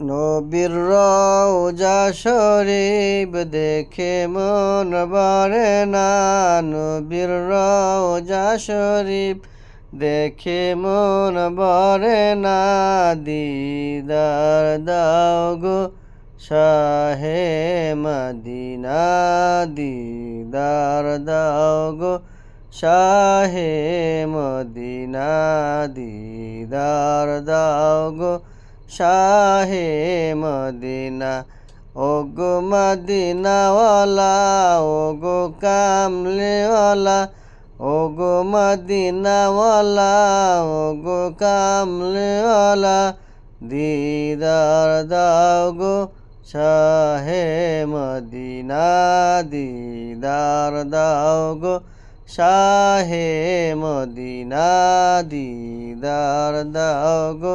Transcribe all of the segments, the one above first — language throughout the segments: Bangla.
নবীর রওজা শরীফ দেখে মন ভরে না। নবীর রওজা শরীফ দেখে মন ভরে না। দিদার দাও গো শাহে মদিনা। দিদার দাও গো শাহে মদিনা। দিদার দাও গো শাহে মদিনা ও গো মদিনাওয়ালা ও গো কামলেওয়ালা ও গো মদিনাওয়ালা ও গো কামলেওয়ালা, দিদার দাও গো শাহে মদিনা, দিদার দাও গো শাহে মদিনা, দিদার দাও গো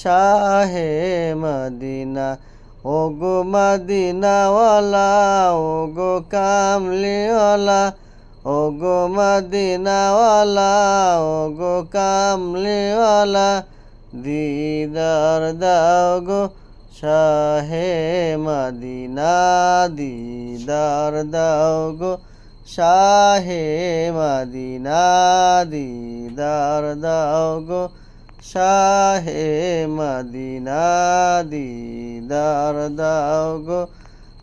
শাহে মদিনা ও গো মদিনাওয়ালা গো কামলিওয়ালা ও গো মদিনাওয়ালা ও গো কামলিওয়ালা, দিদার দাও গো শাহে মদিনা, দিদার দাও গো শাহে মদিনা, দিদার দাও গো শাহে মদিনা দিদার দাও গো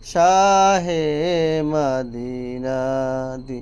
শাহে মদিনা দি